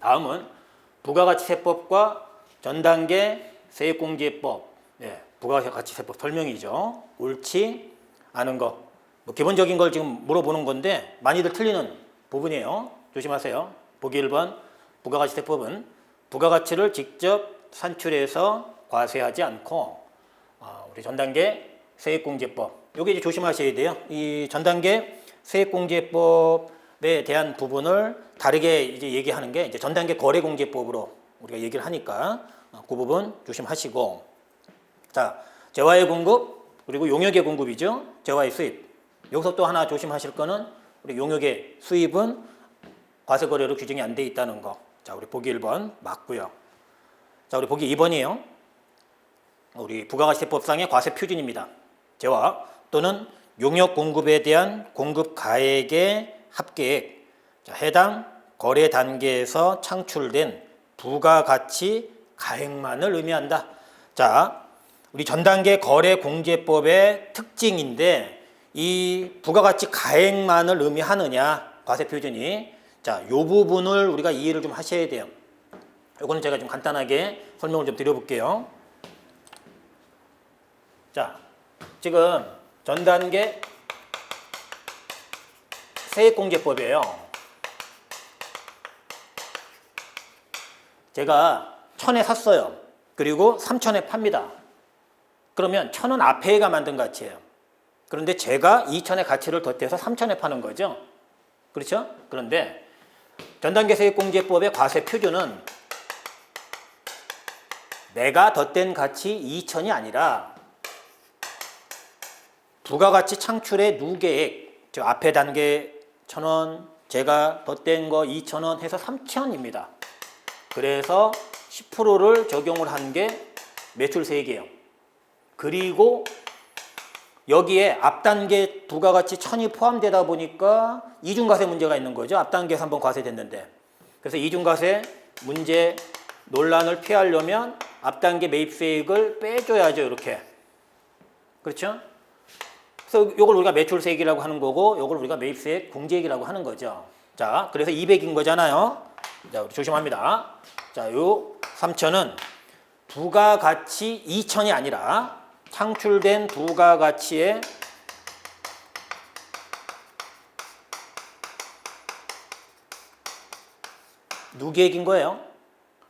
다음은 부가가치세법과 전단계 세액공제법, 네, 부가가치세법 설명이죠. 옳지 않은 거. 뭐 기본적인 걸 지금 물어보는 건데 많이들 틀리는 부분이에요. 조심하세요. 보기 1번 부가가치세법은 부가가치를 직접 산출해서 과세하지 않고 어, 우리 전단계 세액공제법 요게 이제 조심하셔야 돼요. 이 전단계 세액공제법에 대한 부분을 다르게 이제 얘기하는 게 이제 전 단계 거래공제법으로 우리가 얘기를 하니까 어, 그 부분 조심하시고 자 재화의 공급 그리고 용역의 공급이죠. 재화의 수입 여기서 또 하나 조심하실 거는 우리 용역의 수입은 과세 거래로 규정이 안 돼 있다는 거. 자 우리 보기 1번 맞고요. 자 우리 보기 2번이에요. 우리 부가가치세법상의 과세 표준입니다. 재화 또는 용역 공급에 대한 공급 가액의 합계액 자, 해당 거래 단계에서 창출된 부가가치 가액만을 의미한다. 자, 우리 전 단계 거래 공제법의 특징인데 이 부가가치 가액만을 의미하느냐 과세 표준이 자, 요 부분을 우리가 이해를 좀 하셔야 돼요. 요거는 제가 좀 간단하게 설명을 좀 드려볼게요. 자, 지금 전 단계 세액공제법이에요. 제가 천에 샀어요. 그리고 삼천에 팝니다. 그러면 천은 앞에가 만든 가치예요. 그런데 제가 이천의 가치를 덧대서 삼천에 파는 거죠. 그렇죠? 그런데 전단계 세액공제법의 과세 표준은 내가 덧댄 가치 2천이 아니라 부가가치 창출의 누계액, 즉 앞에 단계 1,000원, 제가 덧댄 거 2,000원 해서 3,000원입니다. 그래서 10%를 적용을 한 게 매출세액이에요. 그리고 여기에 앞단계 부가가치 1,000이 포함되다 보니까 이중과세 문제가 있는 거죠. 앞단계에서 한번 과세됐는데. 그래서 이중과세 문제 논란을 피하려면 앞단계 매입 세액을 빼줘야죠. 이렇게. 그렇죠? 그래서 이걸 우리가 매출세액이라고 하는 거고 이걸 우리가 매입세액 공제액이라고 하는 거죠. 자, 그래서 200인 거잖아요. 자, 우리 조심합니다. 자, 요 3천은 부가가치 2천이 아니라 창출된 부가가치의 누계액인 거예요.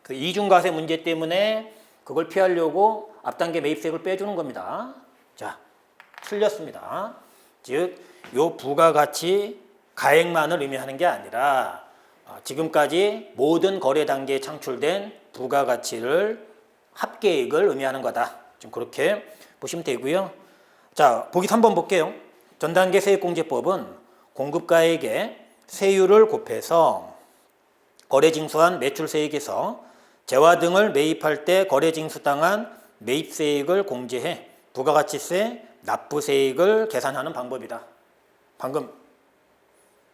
그 이중과세 문제 때문에 그걸 피하려고 앞단계 매입세액을 빼주는 겁니다. 자, 틀렸습니다. 즉, 요 부가가치 가액만을 의미하는 게 아니라 어, 지금까지 모든 거래 단계에 창출된 부가가치를 합계액을 의미하는 거다. 좀 그렇게 보시면 되고요. 자, 보기 3번 볼게요. 전단계 세액공제법은 공급가액에 세율을 곱해서 거래징수한 매출세액에서 재화 등을 매입할 때 거래징수당한 매입세액을 공제해 부가가치세 납부세액을 계산하는 방법이다. 방금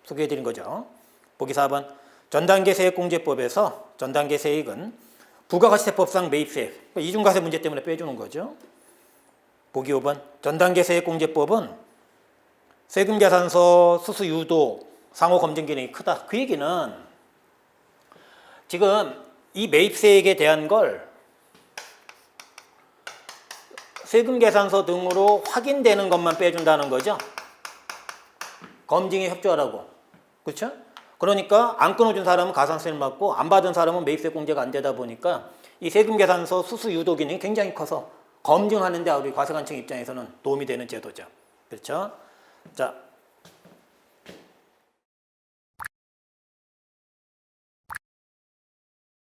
소개해 드린 거죠. 보기 4번 전단계 세액공제법에서 전단계 세액은 부가가치세법상 매입세액 그러니까 이중과세 문제 때문에 빼주는 거죠. 보기 5번 전단계 세액공제법은 세금계산서 수수 유도 상호 검증 기능이 크다. 그 얘기는 지금 이 매입세액에 대한 걸 세금 계산서 등으로 확인되는 것만 빼준다는 거죠. 검증에 협조하라고. 그렇죠? 그러니까 안 끊어준 사람은 가산세를 받고 안 받은 사람은 매입세 공제가 안 되다 보니까 이 세금 계산서 수수 유도 기능이 굉장히 커서 검증하는데 우리 과세관청 입장에서는 도움이 되는 제도죠. 그렇죠? 자,